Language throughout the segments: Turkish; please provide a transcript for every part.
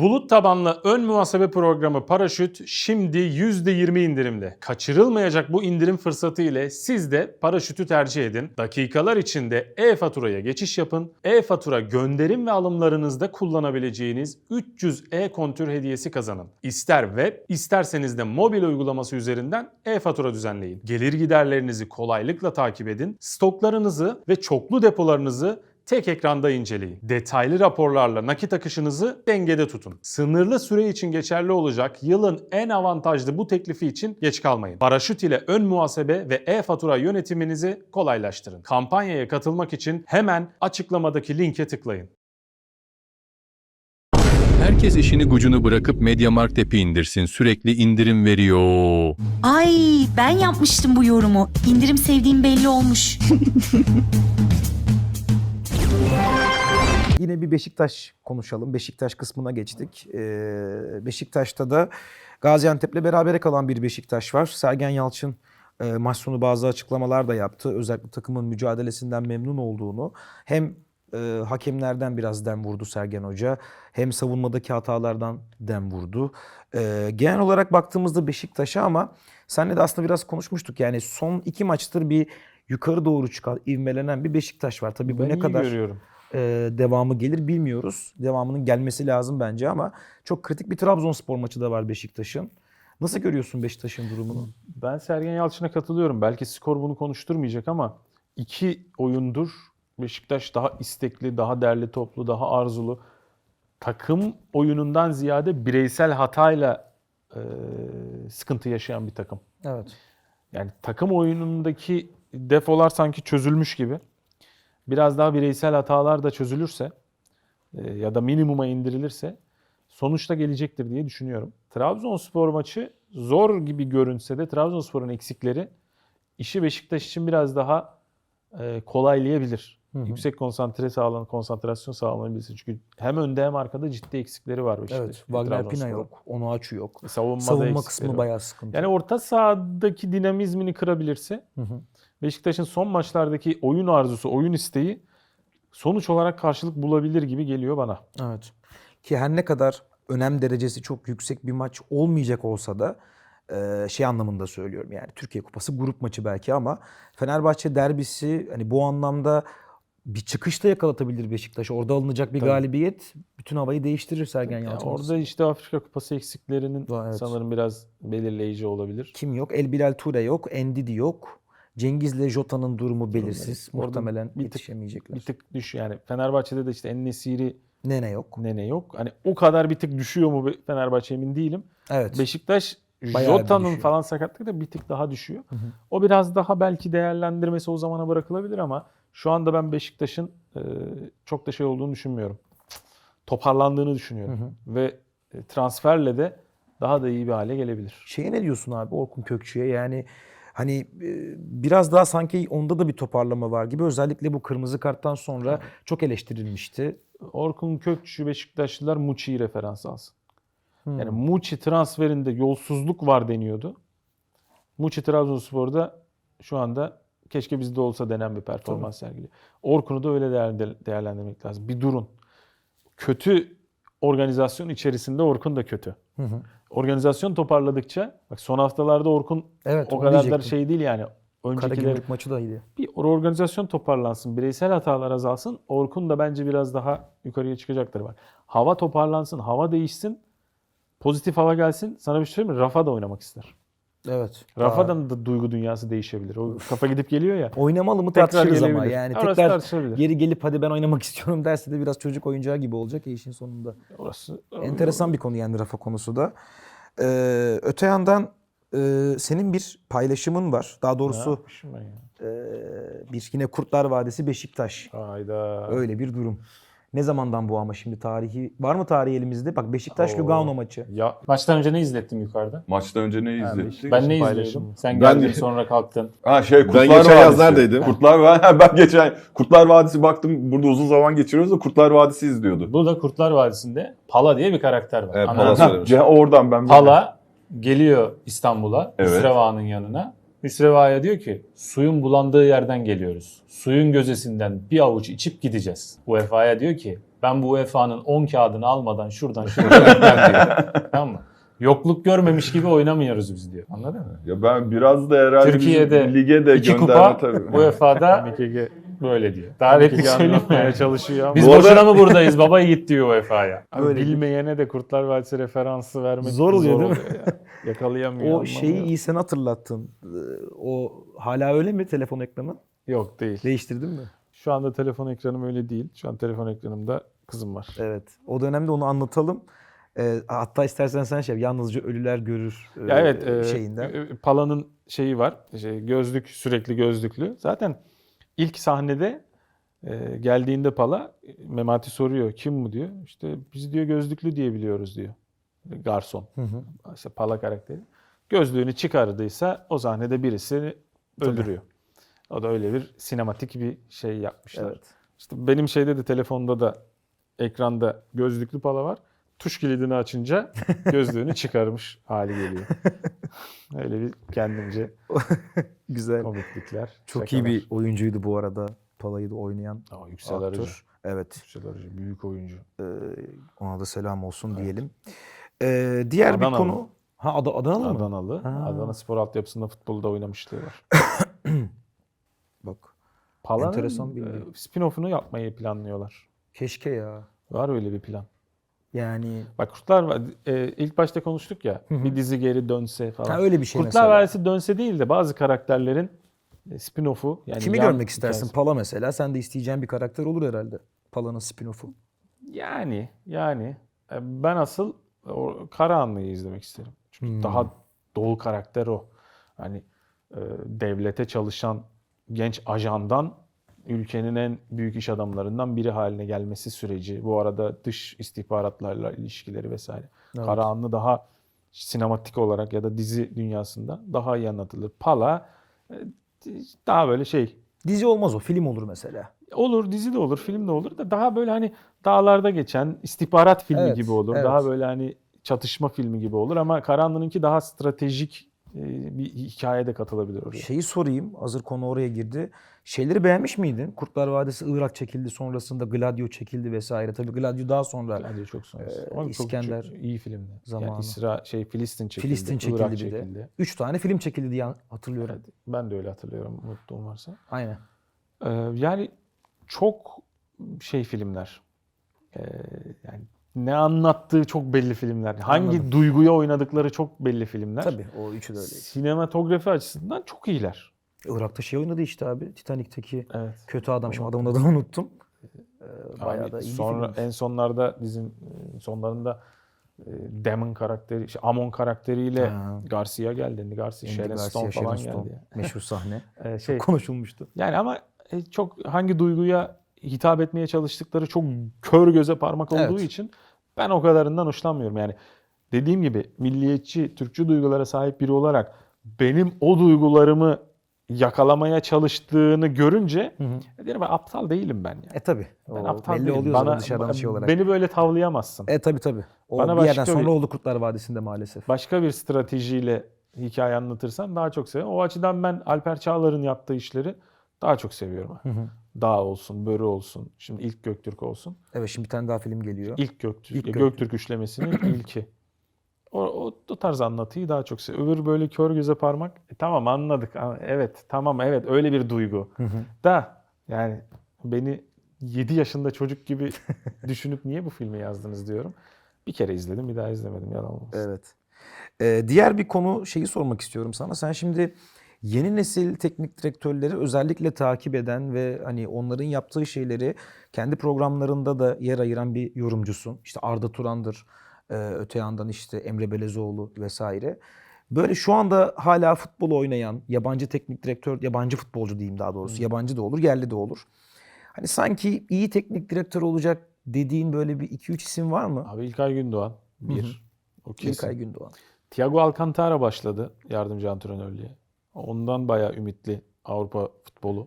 Bulut tabanlı ön muhasebe programı Paraşüt şimdi %20 indirimli. Kaçırılmayacak bu indirim fırsatı ile siz de Paraşüt'ü tercih edin. Dakikalar içinde e-faturaya geçiş yapın. E-fatura gönderim ve alımlarınızda kullanabileceğiniz 300 e-kontür hediyesi kazanın. İster web, isterseniz de mobil uygulaması üzerinden e-fatura düzenleyin. Gelir giderlerinizi kolaylıkla takip edin. Stoklarınızı ve çoklu depolarınızı tek ekranda inceleyin. Detaylı raporlarla nakit akışınızı dengede tutun. Sınırlı süre için geçerli olacak yılın en avantajlı bu teklifi için geç kalmayın. Paraşüt ile ön muhasebe ve e-fatura yönetiminizi kolaylaştırın. Kampanyaya katılmak için hemen açıklamadaki linke tıklayın. Herkes işini gücünü bırakıp MediaMarkt app'i indirsin. Sürekli indirim veriyor. Ay ben yapmıştım bu yorumu. İndirim sevdiğim belli olmuş. Yine bir Beşiktaş konuşalım. Beşiktaş kısmına geçtik. Ee, Beşiktaş'ta da Gaziantep'le berabere kalan bir Beşiktaş var. Sergen Yalçın e, maç sonu bazı açıklamalar da yaptı. Özellikle takımın mücadelesinden memnun olduğunu hem e, hakemlerden biraz dem vurdu Sergen Hoca hem savunmadaki hatalardan dem vurdu. E, genel olarak baktığımızda Beşiktaş'a ama senle de aslında biraz konuşmuştuk. Yani son iki maçtır bir yukarı doğru çıkan, ivmelenen bir Beşiktaş var. Tabii bu Ben ne iyi kadar görüyorum. E, devamı gelir bilmiyoruz. Devamının gelmesi lazım bence ama çok kritik bir Trabzonspor maçı da var Beşiktaş'ın. Nasıl görüyorsun Beşiktaş'ın durumunu? Ben Sergen Yalçın'a katılıyorum. Belki skor bunu konuşturmayacak ama iki oyundur Beşiktaş daha istekli, daha derli toplu, daha arzulu. Takım oyunundan ziyade bireysel hatayla e, sıkıntı yaşayan bir takım. Evet. Yani takım oyunundaki defolar sanki çözülmüş gibi. Biraz daha bireysel hatalar da çözülürse e, ya da minimuma indirilirse sonuçta gelecektir diye düşünüyorum. Trabzonspor maçı zor gibi görünse de Trabzonspor'un eksikleri işi Beşiktaş için biraz daha e, kolaylayabilir. Hı hı. Yüksek konsantre sağlan, konsantrasyon sağlanabilirsin. Çünkü hem önde hem arkada ciddi eksikleri var Beşiktaş. Evet. Wagner Pina yok. Onuachu yok. Savunmada Savunma eksikleri kısmı var. bayağı sıkıntı. Yani orta sahadaki dinamizmini kırabilirse Hı hı. Beşiktaş'ın son maçlardaki oyun arzusu, oyun isteği sonuç olarak karşılık bulabilir gibi geliyor bana. Evet. Ki her ne kadar önem derecesi çok yüksek bir maç olmayacak olsa da e, şey anlamında söylüyorum yani Türkiye Kupası grup maçı belki ama Fenerbahçe derbisi hani bu anlamda bir çıkışta yakalatabilir Beşiktaş. Orada alınacak bir Tabii. galibiyet bütün havayı değiştirir Sergen Yani Yalçın. orada işte Afrika Kupası eksiklerinin Evet. sanırım biraz belirleyici olabilir. Kim yok? El Bilal Ture yok. Endidi yok. Cengiz'le Jota'nın durumu belirsiz. Orada Muhtemelen bir tık- yetişemeyecekler. Bir tık düş yani Fenerbahçe'de de işte En-Nesyri, Nene yok. Nene yok. Hani o kadar bir tık düşüyor mu Fenerbahçe emin değilim. Evet. Beşiktaş Jota'nın falan sakatlığı da bir tık daha düşüyor. O biraz daha belki değerlendirmesi o zamana bırakılabilir ama şu anda ben Beşiktaş'ın e, çok da şey olduğunu düşünmüyorum. Toparlandığını düşünüyorum. Ve e, transferle de daha da iyi bir hale gelebilir. Şeye ne diyorsun abi Orkun Kökçü'ye? Yani hani e, biraz daha sanki onda da bir toparlama var gibi. Özellikle bu kırmızı karttan sonra çok eleştirilmişti. Orkun Kökçü Beşiktaşlılar Muçi'yi referans alsın. Hmm. Yani Muçi transferinde yolsuzluk var deniyordu. Muçi Trabzonspor'da şu anda keşke bizde olsa denen bir performans sergiliyor. Orkun'u da öyle değerlendir- değerlendirmek lazım. Bir durun. Kötü organizasyon içerisinde Orkun da kötü. Hı hı. Organizasyon toparladıkça bak son haftalarda Orkun Evet, o kadar da şey değil yani. Öncekiler maçı da iyiydi. bir organizasyon toparlansın, bireysel hatalar azalsın. Orkun da bence biraz daha yukarıya çıkacaktır bak. Hava toparlansın, hava değişsin. Pozitif hava gelsin. Sana bir şey söyleyeyim mi? Rafa da oynamak ister. Evet. Rafa'dan da duygu dünyası değişebilir. O kafa gidip geliyor ya. Oynamalı mı tartışırız ama yani Orası tekrar geri gelip hadi ben oynamak istiyorum derse de biraz çocuk oyuncağı gibi olacak ya işin sonunda. Orası Enteresan bir konu yani Rafa konusu da. Ee, öte yandan e, senin bir paylaşımın var. Daha doğrusu ben ya? e, bir yine Kurtlar Vadisi Beşiktaş. Hayda. Öyle bir durum. Ne zamandan bu ama şimdi tarihi var mı tarihi elimizde? Bak Beşiktaş Oo. Lugano maçı. Ya Maçtan önce ne izlettim yukarıda? Maçtan önce ne izlettik? Ben ne izliyordum? Sen Ben- geldin sonra kalktın. Ha şey Kurtlar geçen Vadisi. yaz neredeydim? Kurtlar Va- ben geçen Kurtlar Vadisi baktım burada uzun zaman geçiriyoruz da Kurtlar Vadisi izliyordu. Bu da Kurtlar Vadisi'nde Pala diye bir karakter var. Evet, Ana- Pala Ha, söylemiş. ce- oradan ben Pala geliyor İstanbul'a, Evet. Hüsreva'nın yanına. Hüsreva'ya diyor ki suyun bulandığı yerden geliyoruz. Suyun gözesinden bir avuç içip gideceğiz. UEFA'ya diyor ki Ben bu UEFA'nın 10 kağıdını almadan şuradan şuraya gitmem diyor. tamam mı? Yokluk görmemiş gibi oynamıyoruz biz diyor. Anladın mı? Ya ben biraz da herhalde Türkiye'de bizim lige de İki gönderme kupa tabii. UEFA'da böyle diyor. Daha anlatmaya mi? çalışıyor ama Biz Bu arada- boşuna mı buradayız? Baba git diyor UEFA'ya. Bilmeyene de Kurtlar Vadisi referansı vermek Zor oluyor değil mi? ya. Yakalayamıyor. O şeyi anlamıyor. iyi sen hatırlattın. Ee, O hala öyle mi telefon ekranı? Yok değil. Değiştirdin mi? Şu anda telefon ekranım öyle değil. Şu an telefon ekranımda kızım var. Evet. O dönemde onu anlatalım. Ee, hatta istersen sen şey yalnızca ölüler görür e, Ya evet, e, şeyinden. e, Pala'nın şeyi var. Şey, gözlük sürekli gözlüklü. Zaten ilk sahnede e, geldiğinde Pala Memati soruyor kim bu diyor. İşte biz diyor gözlüklü diye biliyoruz diyor. Garson. Hı hı. İşte Pala karakteri. Gözlüğünü çıkardıysa o sahnede birisi öldürüyor. O da öyle bir sinematik bir şey yapmışlar. Evet. İşte benim şeyde de telefonda da ekranda gözlüklü pala var. Tuş kilidini açınca gözlüğünü çıkarmış hali geliyor. Öyle bir kendimce Güzel. komiklikler. Çok şakalar. iyi bir oyuncuydu bu arada. Palayı da oynayan Aa, Yüksel Arıcı. aktör. Evet. Yüksel Arıcı büyük oyuncu. Ee, ona da selam olsun diyelim. Ee, diğer bir Adanalı. konu. Ha Ad- Adanalı mı? Adanalı. Ha. Adana Spor altyapısında futbolda oynamışlığı var. Bak. Pala'nın Enteresan bilgi. e, spin-off'unu yapmayı planlıyorlar. Keşke ya. Var öyle bir plan. Yani Bak Kurtlar e, ilk başta konuştuk ya Hı hı. bir dizi geri dönse falan. ha, öyle bir şey Kurtlar mesela. Vadisi dönse değil de bazı karakterlerin e, spin-off'u yani Kimi görmek istersin? hikayesi. Pala mesela. Sen de isteyeceğin bir karakter olur herhalde. Pala'nın spin-off'u. Yani yani e, ben asıl o Karahanlı'yı izlemek isterim. Çünkü Hmm. daha dolu karakter o. Hani e, devlete çalışan genç ajandan ülkenin en büyük iş adamlarından biri haline gelmesi süreci. Bu arada dış istihbaratlarla ilişkileri vesaire. Evet. Karahanlı daha sinematik olarak ya da dizi dünyasında daha iyi anlatılır. Pala e, daha böyle şey Dizi olmaz o. Film olur mesela. Olur, dizi de olur, film de olur da daha böyle hani dağlarda geçen istihbarat filmi Evet, gibi olur. evet. Daha böyle hani çatışma filmi gibi olur ama Karanlı'nınki daha stratejik bir hikayede katılabilir oraya. Şeyi sorayım. Hazır konu oraya girdi. Şeyleri beğenmiş miydin? Kurtlar Vadisi Irak çekildi. Sonrasında Gladio çekildi vesaire. Tabii Gladio daha sonra. Gladio çok sonrası. Ee, Ama çok- İskender çok iyi filmdi. zamanı. Yani İsra şey Filistin çekildi. Filistin çekildi Irak bir de. çekildi. Üç tane film çekildi diye hatırlıyorum. Evet, ben de öyle hatırlıyorum unuttuğum varsa. Aynen. Ee, yani çok şey filmler. Ee, yani ne anlattığı çok belli filmler. Hangi Anladım. duyguya oynadıkları çok belli filmler. Tabii o üçü de öyleydi. Sinematografi açısından çok iyiler. Irak'ta şey oynadı işte abi. Titanic'teki Evet. kötü adam. Şimdi adamın adını unuttum. Ee, bayağı Yani da iyi sonra filmmiş. en sonlarda dizinin e, sonlarında e, Damon karakteri, işte Amon karakteriyle Ha. Garcia geldi. Garcia, Andy Sharon Garcia, Stone falan Sharon Stone. geldi. Meşhur sahne. Ee, şey, Konuşulmuştu. yani ama e, çok hangi duyguya hitap etmeye çalıştıkları çok kör göze parmak olduğu Evet. için ben o kadarından hoşlanmıyorum. Yani dediğim gibi milliyetçi, Türkçü duygulara sahip biri olarak benim o duygularımı yakalamaya çalıştığını görünce Hı hı. diyorum ben aptal değilim ben ya. E tabi. Ben aptal belli değilim. Bana, dışarıdan şey olarak. Beni böyle tavlayamazsın. E tabi tabi. O Bana bir yerden sonra bir- oldu Kurtlar Vadisi'nde maalesef. Başka bir stratejiyle hikaye anlatırsan daha çok seviyorum. O açıdan ben Alper Çağlar'ın yaptığı işleri daha çok seviyorum. Hı hı. Dağ olsun, Börü olsun, şimdi ilk Göktürk olsun. Evet şimdi bir tane daha film geliyor. İlk Göktürk, İlk Göktürk, Göktürk. üçlemesinin ilki. O, o, o tarz anlatıyı daha çok seviyorum. Öbür böyle kör göze parmak. E, tamam anladık. Evet tamam evet öyle bir duygu. Hı hı. Da yani beni 7 yaşında çocuk gibi düşünüp niye bu filmi yazdınız diyorum. Bir kere izledim bir daha izlemedim yalan olmasın. Evet. Ee, diğer bir konu şeyi sormak istiyorum sana. Sen şimdi yeni nesil teknik direktörleri özellikle takip eden ve hani onların yaptığı şeyleri kendi programlarında da yer ayıran bir yorumcusun. İşte Arda Turan'dır. Ee, öte yandan işte Emre Belezoğlu vesaire. Böyle şu anda hala futbol oynayan yabancı teknik direktör, yabancı futbolcu diyeyim daha doğrusu. Yabancı da olur, yerli de olur. Hani sanki iyi teknik direktör olacak dediğin böyle bir 2-3 isim var mı? Abi İlkay Gündoğan bir. Hı hı. O kesin. İlkay Gündoğan. Thiago Alcantara başladı yardımcı antrenörlüğe. Ondan bayağı ümitli Avrupa futbolu.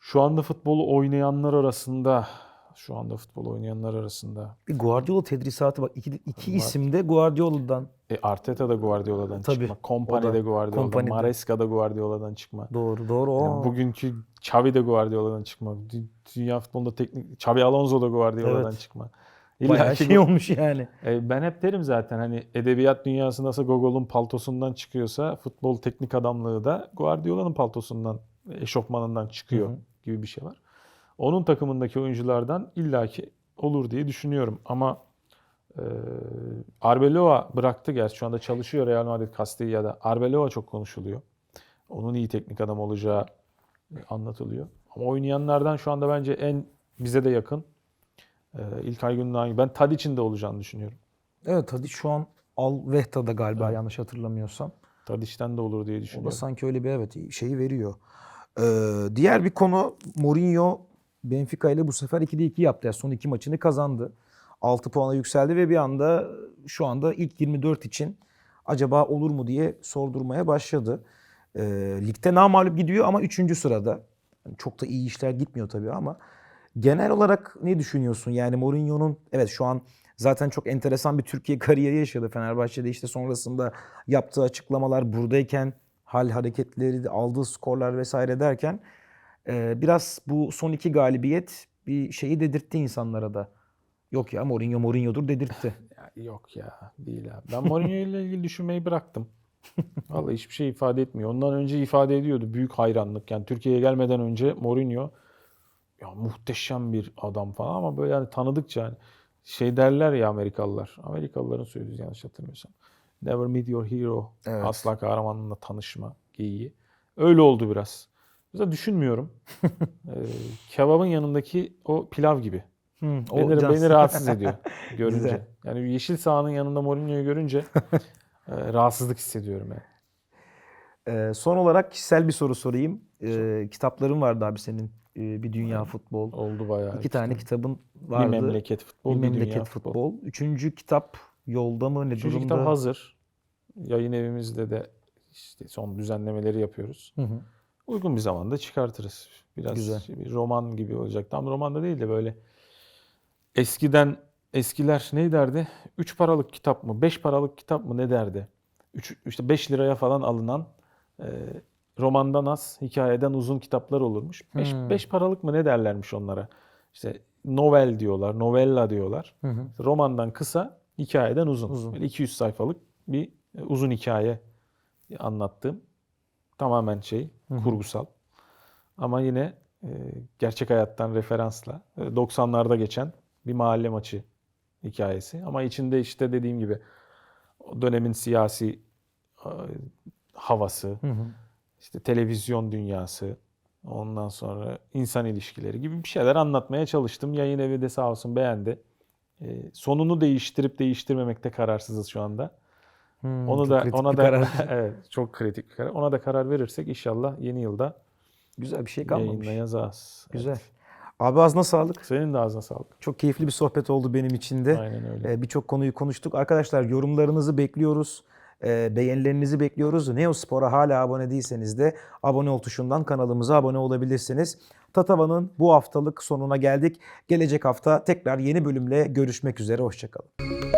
Şu anda futbolu oynayanlar arasında şu anda futbol oynayanlar arasında. Bir Guardiola tedrisatı bak. İki, iki Var. isim de Guardiola'dan. E, Arteta da Guardiola'dan Tabii, çıkma. Kompany da. Guardiola'dan. Kompany de. Maresca da Guardiola'dan çıkma. Doğru doğru. O. Yani bugünkü Xavi de Guardiola'dan çıkma. Dü- Dünya futbolunda teknik Xavi Alonso da Guardiola'dan Evet. çıkma. İlla şey olmuş yani. E, ben hep derim zaten hani edebiyat dünyası nasıl Gogol'un paltosundan çıkıyorsa futbol teknik adamlığı da Guardiola'nın paltosundan, eşofmanından çıkıyor Hı hı. gibi bir şey var. Onun takımındaki oyunculardan illaki olur diye düşünüyorum ama e, Arbeloa bıraktı gerçi şu anda çalışıyor Real Madrid Castilla'da. Arbeloa çok konuşuluyor. Onun iyi teknik adam olacağı e, anlatılıyor. Ama oynayanlardan şu anda bence en bize de yakın İlkay Gündoğan. Ben Tadic'in de olacağını düşünüyorum. Evet hadi şu an Al Vehta'da galiba Evet. yanlış hatırlamıyorsam. Tadic'ten de olur diye O da düşünüyorum. sanki öyle bir evet şeyi veriyor. Ee, diğer bir konu Mourinho Benfica ile bu sefer 2'de 2 yaptı. Yani son iki maçını kazandı. 6 puana yükseldi ve bir anda şu anda ilk 24 için acaba olur mu diye sordurmaya başladı. Ee, ligde namağlup gidiyor ama 3. sırada. Yani çok da iyi işler gitmiyor tabii ama genel olarak ne düşünüyorsun? Yani Mourinho'nun evet şu an zaten çok enteresan bir Türkiye kariyeri yaşadı Fenerbahçe'de işte sonrasında yaptığı açıklamalar buradayken hal hareketleri, aldığı skorlar vesaire derken e, biraz bu son iki galibiyet bir şeyi dedirtti insanlara da. Yok ya Mourinho Mourinho'dur dedirtti. Ya yok ya değil abi. Ben Mourinho ile ilgili düşünmeyi bıraktım. Vallahi hiçbir şey ifade etmiyor. Ondan önce ifade ediyordu büyük hayranlık. Yani Türkiye'ye gelmeden önce Mourinho ya muhteşem bir adam falan ama böyle yani tanıdıkça yani şey derler ya Amerikalılar. Amerikalıların söylediği yanlış hatırlamıyorsam. Never meet your hero. Evet. Asla kahramanınla tanışma geyiği. Öyle oldu biraz. Mesela düşünmüyorum. ee, kebabın yanındaki o pilav gibi. O Beni, beni rahatsız ediyor görünce. Güzel. Yani yeşil sahanın yanında Mourinho'yu görünce e, rahatsızlık hissediyorum yani. Ee, son olarak kişisel bir soru sorayım. Ee, kitapların vardı abi senin. Ee, bir dünya futbol. Oldu bayağı. İki tane kitabın vardı. Bir memleket futbol, bir bir, memleket dünya futbol. futbol. Üçüncü kitap yolda mı ne Üçüncü durumda? kitap hazır. Yayın evimizde de işte son düzenlemeleri yapıyoruz. Hı hı. Uygun bir zamanda çıkartırız. Biraz Güzel. bir roman gibi olacak. Tam roman da değil de böyle eskiden eskiler ne derdi? 3 paralık kitap mı? 5 paralık kitap mı ne derdi? Üç, işte 5 liraya falan alınan e, romandan az, hikayeden uzun kitaplar olurmuş. 5 Hmm. beş paralık mı ne derlermiş onlara? İşte novel diyorlar, novella diyorlar. Hı hı. Romandan kısa, hikayeden uzun. Uzun. Böyle 200 sayfalık bir e, uzun hikaye anlattığım. Tamamen şey, Hı hı. kurgusal. Ama yine e, gerçek hayattan referansla e, 90'larda geçen bir mahalle maçı hikayesi. Ama içinde işte dediğim gibi o dönemin siyasi e, havası, Hı hı. İşte televizyon dünyası, ondan sonra insan ilişkileri gibi bir şeyler anlatmaya çalıştım. Yayın evi de sağ olsun beğendi. E, sonunu değiştirip değiştirmemekte kararsızız şu anda. Hmm, Onu da ona da karar. evet çok kritik bir karar. Ona da karar verirsek inşallah yeni yılda Güzel bir şey kalmamış. yayınlayacağız. Güzel. Evet. Abi ağzına sağlık. Senin de ağzına sağlık. Çok keyifli bir sohbet oldu benim için de. Aynen öyle. Ee, Birçok konuyu konuştuk. Arkadaşlar yorumlarınızı bekliyoruz. Beğenilerinizi bekliyoruz. Neospor'a hala abone değilseniz de abone ol tuşundan kanalımıza abone olabilirsiniz. Tatava'nın bu haftalık sonuna geldik. Gelecek hafta tekrar yeni bölümle görüşmek üzere. Hoşçakalın.